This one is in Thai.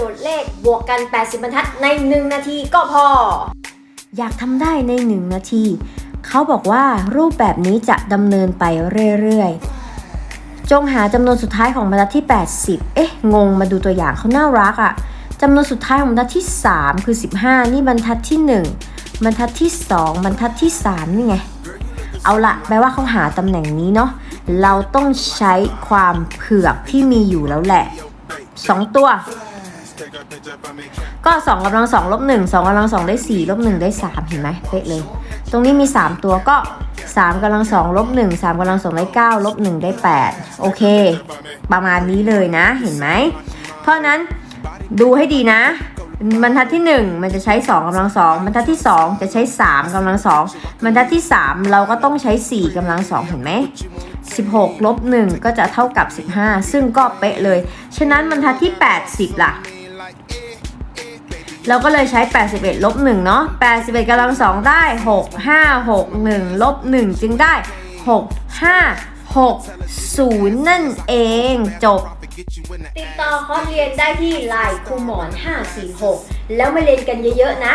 จทย์เลขบวกกัน 80 บรรทัดใน 1 นาทีก็พอ อยากทำได้ใน 1 นาที เขาบอกว่ารูปแบบนี้จะดำเนินไปเรื่อยๆ จงหาจำนวนสุดท้ายของบรรทัดที่ 80 เอ๊ะ งงมาดูตัวอย่างเขาน่ารักอะ่ะจำนวนสุดท้ายของบรรทัดที่ 3 คือ 15 นี่บรรทัดที่ 1 บรรทัดที่ 2 บรรทัดที่ 3 นี่ไง เอาละแปลว่าเขาหาตำแหน่งนี้เนาะเราต้องใช้ความเผือกที่มีอยู่แล้วแหละ 2 ตัว ก็2กำลัง2ลบ1 2กำลัง2ได้4ลบ1ได้3เห็นไหมเป๊ะเลย ตรงนี้มี3ตัวก็3กำลัง2ลบ1 3กำลัง2ได้9ลบ1ได้8โอเค ประมาณนี้เลยนะเห็นไหม เพราะนั้นดูให้ดีนะบรรทัดที่ 1 มันจะใช้2กำลัง2บรรทัดที่ 2 จะใช้ 3กำลัง2บรรทัดที่ 3 เราก็ต้องใช้ 4กำลัง2เห็นไหม16ลบ1ก็จะเท่ากับ 15 ซึ่งก็เป๊ะเลย ฉะนั้นบรรทัดที่ 80 ล่ะ เราก็เลยใช้ 81 ลบ1เนาะ81กำลัง2ได้ 6 5 6 1 ลบ 1 จึงได้ 6 5 6 0 นั่นเองจบ ติดต่อคอร์สเรียนได้ที่ไลน์ครูหมอน 546 แล้วมาเรียนกันเยอะๆนะ